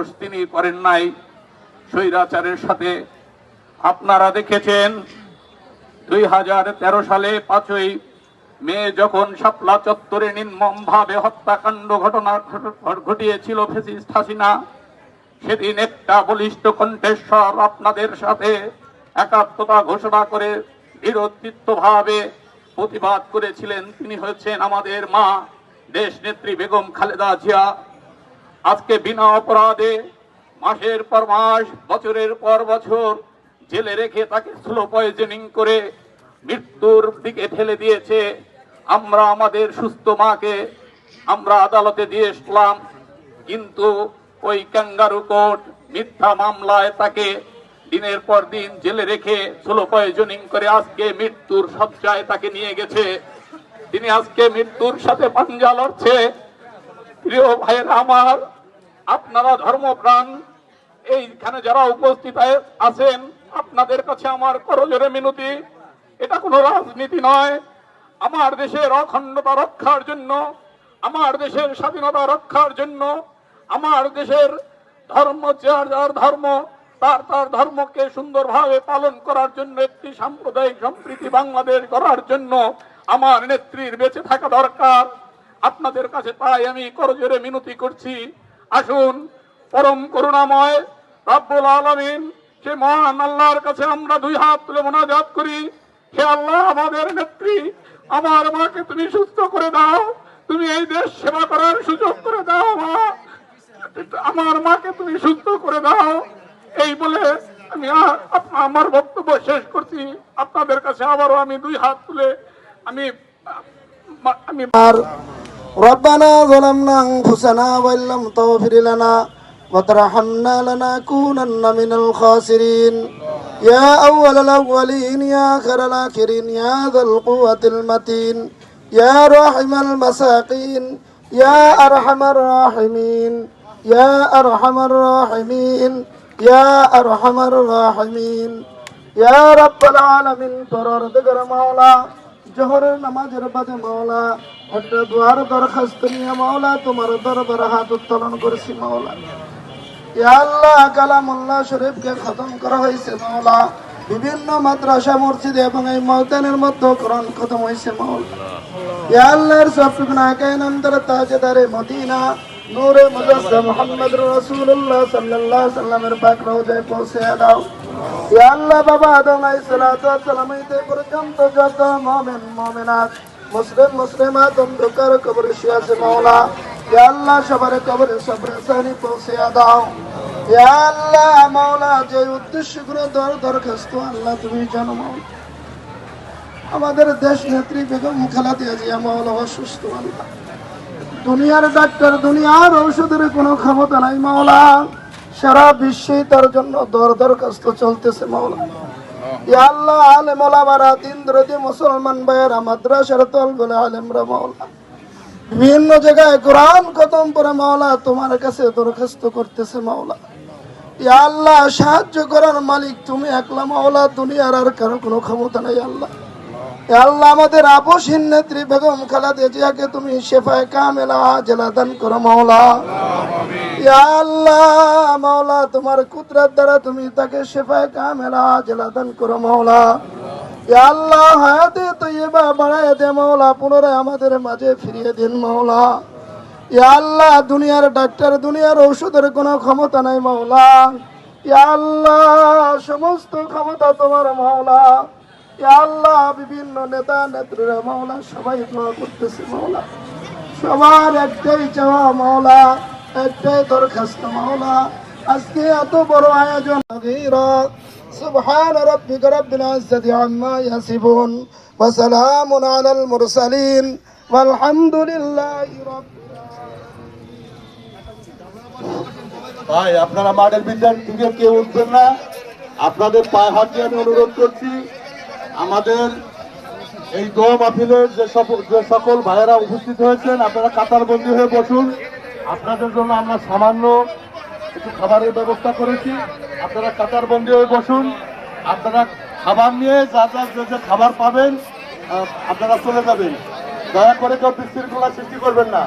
আপোষ তিনি করেন নাই। স্বৈরাচারের সাথে আপনারা দেখেছেন, দুই হাজার তেরো সালে পাঁচই মে যখন শাপলা চত্বরে নির্মম ভাবে হত্যাকাণ্ড ঘটনা ঘটিয়েছিল ফেসিস্ট হাসিনা, সেদিন একটা বলিষ্ঠ কণ্ঠেশ্বর আপনাদের সাথে একাত্মতা ঘোষণা করে দৃঢ়চিত্ত ভাবে প্রতিবাদ করেছিলেন। তিনি হচ্ছেন আমাদের মা দেশ নেত্রী বেগম খালেদা জিয়া। আজকে বিনা অপরাধে মাসের পর মাস, বছরের পর বছর জেলে রেখে তাকে স্লো পয়জনিং করে মৃত্যুর দিকে ঠেলে দিয়েছে। আমরা আমাদের সুস্থ মাকে আমরা আদালতে দিয়ে এসলাম কিন্তু ওই ক্যাঙ্গারু কোর্ট মিথ্যা মামলায় তাকে দিনের পর দিন জেলে রেখে স্লো পয়জনিং করে আজকে মৃত্যুর সজ্জায় তাকে নিয়ে গেছে। তিনি আজকে মৃত্যুর সাথে পাঞ্জা লড়ছে। প্রিয় ভাইয়েরা আমার, আপনারা ধর্মপ্রাণ, এইখানে যারা উপস্থিত আছেন, আপনাদের কাছে আমার করজোরে মিনতি। এটা কোনো রাজনীতি নয়। আমার দেশের অখণ্ডতা রক্ষার জন্য, আমার দেশের স্বাধীনতা রক্ষার জন্য, আমার দেশের ধর্ম, যার যার ধর্ম, তার তার ধর্মকে সুন্দরভাবে পালন করার জন্য, একটি সাম্প্রদায়িক সম্প্রীতি বাংলাদেশ গড়ার জন্য আমার নেত্রীর বেঁচে থাকা দরকার। আপনাদের কাছে তাই আমি করজোরে মিনতি করছি। আসুন, পরম করুণাময় রাব্বুল আলামিন, সে মহান আল্লাহর কাছে আমরা দুই হাত তুলে মোনাজাত করি। হে আল্লাহ, আমাদের নেত্রী, আমার মাকে তুমি সুস্থ করে দাও। তুমি এই দেশ সেবা করার সুযোগ করে দাও, মা। আমার মাকে তুমি সুস্থ করে দাও। এই বলে আমি আমার বক্তব্য শেষ করছি। আপনাদের কাছে আবারও আমি দুই হাত তুলে আমি আমি ربنا ظلمنا أنفسنا وإن لم تغفر لنا وترحمنا لنكونن من الخاسرين يا أول الأولين يا آخر الآخرين يا ذا القوة المتين يا راحم المساقين يا أرحم الراحمين يا أرحم الراحمين يا أرحم الراحمين يا رب العالمين ترى رضك مولا জোহরের নামাজের বাদে মাওলা একটা দুয়ার দরখাস্ত নিয়ে মাওলা, তোমার দরবার হাত উত্তোলন করেছি মাওলা। আল্লাহ শরীফকে খতম করা হয়েছে মাওলা। বিভিন্ন মাদ্রাসা, মসজিদ এবং এই ময়দানের মধ্যে কোরআন খতম হয়েছে মাওলা। ইয়া কায়ন মদিনা। নূরে মুজাসসা মুহাম্মদ রাসূলুল্লাহ সাল্লাল্লাহু আলাইহি সাল্লামের পাক রওজায় পৌঁছে দাও। আমাদের দেশ নেত্রী বেগম খালাদিয়া জিয়া মাওলা, অসুস্থ আল্লাহ। দুনিয়ার ডাক্তার, দুনিয়ার ঔষধের কোনো ক্ষমতা নাই মাওলা। সারা বিশ্বে তার জন্য দর দরখাস্ত চলতেছে মাওলা। আল্লাহ আলেম ওলামারা দিন দরদি মুসলমান ভাইয়েরা, মাদ্রাসার তল বলে আলেমরা মাওলা। বিভিন্ন জায়গায় কোরআন খতম করে মাওলা তোমার কাছে দরখাস্ত করতেছে মাওলা। আল্লাহ, সাহায্য করার মালিক তুমি একলা মাওলা, দুনিয়ার আর কারও কোনো ক্ষমতা নাই আল্লাহ। আল্লাহ আমাদের আপসহীন নেত্রী বেগম খালাদে জিয়াকে তুমি শেফায় কামেলা জেলা দান করো মাওলা। আল্লাহ মাওলা তোমার কুদরত দ্বারা তুমি তাকে শেফায় কামেলা জেলা দান করো মাওলা। আল্লাহ হায়াতে তৈবা বাড়ায় দে মাওলা পুনরায় আমাদের মাঝে ফিরিয়ে দিন মাওলা। আল্লাহ দুনিয়ার ডাক্তার দুনিয়ার ঔষধের কোনো ক্ষমতা নাই মাওলা। আল্লাহ সমস্ত ক্ষমতা তোমার মাওলা। আল্লাহ বিভিন্ন নেতা নেত্রীরা মাওলা সবাই দোয়া করতেছে মাওলা সবার একটাই চাওয়া মাওলা একটাই দরখাস্ত মাওলা আজকে এত বড় আয়োজন غيرا سبحان ربك رب العزة عما يصفون وسلام على المرسلين والحمد لله رب ভাই আপনারা মাঠের ভিতর থেকে কেউ উঠবেন না আপনাদের পায়ে হাত দিয়ে আমি অনুরোধ করছি আমাদের এই দোয়া মাহফিলের যে সকল ভাইয়েরা উপস্থিত হয়েছেন, আপনারা কাতারবন্দি হয়ে বসুন। আপনাদের জন্য আমরা সামান্য একটু খাবারের ব্যবস্থা করেছি। আপনারা কাতারবন্দি হয়ে বসুন। আপনারা খাবার নিয়ে যা যা যে যে খাবার পাবেন আপনারা চলে যাবেন। দয়া করে কেউ বিশৃঙ্খলা সৃষ্টি করবেন না।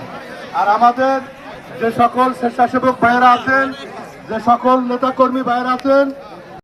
আর আমাদের যে সকল স্বেচ্ছাসেবক ভাইয়েরা আছেন, যে সকল নেতাকর্মী ভাইয়েরা আছেন